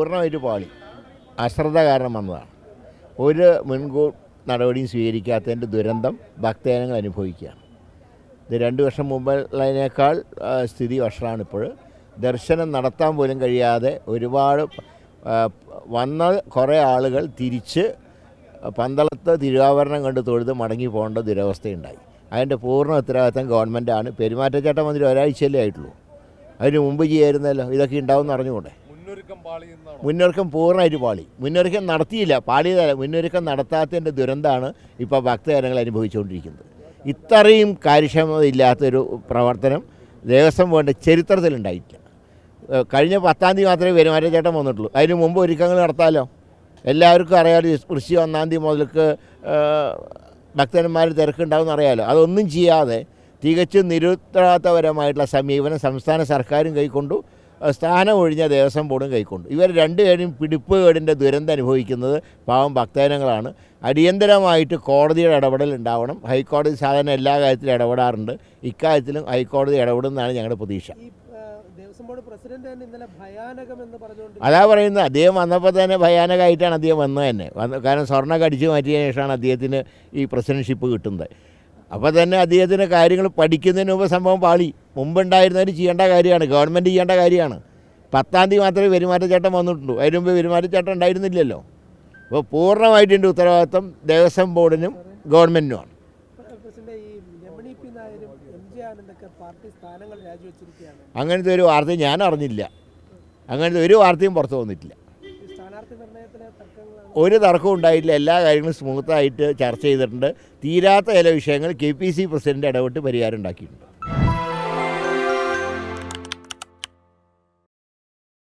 പൂർണമായിട്ട് പാളി. അശ്രദ്ധ കാരണം വന്നതാണ്. ഒരു മുൻകൂർ നടപടിയും സ്വീകരിക്കാത്തതിന്റെ ദുരന്തം ഭക്തജനങ്ങൾ അനുഭവിക്കുകയാണ്. ഇത് രണ്ട് വർഷം മുമ്പുള്ളതിനേക്കാൾ സ്ഥിതി വഷളാണ് ഇപ്പോൾ. ദർശനം നടത്താൻ പോലും കഴിയാതെ ഒരുപാട് വന്ന കുറേ ആളുകൾ തിരിച്ച് പന്തളത്ത് തിരുവാഭരണം കണ്ട് തൊഴുത് മടങ്ങി പോകേണ്ട ദുരവസ്ഥയുണ്ടായി. അതിന്റെ പൂർണ ഉത്തരവാദിത്തം ഗവൺമെന്റാണ്. പെരുമാറ്റച്ചട്ടം മന്ത്രി ഒരാഴ്ചയല്ലേ ആയിട്ടുള്ളൂ. അതിന് മുമ്പ് ചെയ്യായിരുന്നല്ലോ. ഇതൊക്കെ ഉണ്ടാവും എന്ന് അറിഞ്ഞുകൂടെ? മുന്നൊരുക്കം പൂർണമായിട്ട് പാളി. മുന്നൊരുക്കം നടത്തിയില്ല. പാളിയതല്ല മുന്നൊരുക്കം നടത്താത്തതിന്റെ ദുരന്തമാണ് ഇപ്പോൾ ഭക്തജനങ്ങൾ അനുഭവിച്ചുകൊണ്ടിരിക്കുന്നത്. ഇത്രയും കാര്യക്ഷമത ഇല്ലാത്തൊരു പ്രവർത്തനം ദേവസ്വം വേണ്ട ചരിത്രത്തിലുണ്ടായിട്ടില്ല. കഴിഞ്ഞ പത്താം തീയതി മാത്രമേ പെരുമാറ്റച്ചേട്ടൻ വന്നിട്ടുള്ളൂ. അതിന് മുമ്പ് ഒരുക്കങ്ങൾ നടത്താമല്ലോ എല്ലാവർക്കും അറിയാമല്ലോ കൃഷി ഒന്നാം തീയതി മുതൽക്ക് ഭക്തന്മാർ തിരക്കുണ്ടാവും അറിയാലോ? അതൊന്നും ചെയ്യാതെ തികച്ചും നിരുത്തരവാദിത്തപരമായിട്ടുള്ള സമീപനം സംസ്ഥാന സർക്കാരും കൈക്കൊണ്ടു. സ്ഥാനം ഒഴിഞ്ഞ ദേവസ്വം ബോർഡും കൈക്കൊണ്ട്. ഇവർ രണ്ടുപേരും പിടിപ്പുകേടിന്റെ ദുരന്തം അനുഭവിക്കുന്നത് പാവം ഭക്തജനങ്ങളാണ്. അടിയന്തരമായിട്ട് കോടതിയുടെ ഇടപെടൽ ഉണ്ടാവണം. ഹൈക്കോടതി സാധാരണ എല്ലാ കാര്യത്തിലും ഇടപെടാറുണ്ട്. ഇക്കാര്യത്തിലും ഹൈക്കോടതി ഇടപെടുന്നതാണ് ഞങ്ങളുടെ പ്രതീക്ഷ. അതാ പറയുന്നത്. അദ്ദേഹം വന്നപ്പോൾ തന്നെ ഭയാനകമായിട്ടാണ് അദ്ദേഹം വന്നത് തന്നെ. വന്ന് കാരണം സ്വർണ അടിച്ചു മാറ്റിയതിനു ശേഷമാണ് അദ്ദേഹത്തിന് ഈ പ്രസിഡൻഷിപ്പ് കിട്ടുന്നത്. അപ്പോൾ തന്നെ അദ്ദേഹത്തിന് കാര്യങ്ങൾ പഠിക്കുന്നതിന് മുമ്പ് സംഭവം പാളി. മുമ്പുണ്ടായിരുന്നവർ ചെയ്യേണ്ട കാര്യമാണ്. ഗവൺമെന്റ് ചെയ്യേണ്ട കാര്യമാണ്. പത്താം തീയതി മാത്രമേ പെരുമാറ്റച്ചട്ടം വന്നിട്ടുള്ളൂ. അതിന് മുമ്പ് പെരുമാറ്റച്ചട്ടം ഉണ്ടായിരുന്നില്ലല്ലോ. അപ്പോൾ പൂർണമായിട്ട് എന്റെ ഉത്തരവാദിത്വം ദേവസ്വം ബോർഡിനും ഗവൺമെന്റിനുമാണ് അങ്ങനത്തെ ഒരു വാർത്തയും ഞാൻ അറിഞ്ഞില്ല. അങ്ങനത്തെ ഒരു വാർത്തയും പുറത്തു വന്നിട്ടില്ല. ഒരു തർക്കവും ഉണ്ടായിട്ടില്ല. എല്ലാ കാര്യങ്ങളും സ്മൂത്തായിട്ട് ചർച്ച ചെയ്തിട്ടുണ്ട്. തീരാത്ത ചില വിഷയങ്ങൾ കെ പി സി പ്രസിഡന്റ് ഇടപെട്ട് പരിഹാരം ഉണ്ടാക്കിയിട്ടുണ്ട്.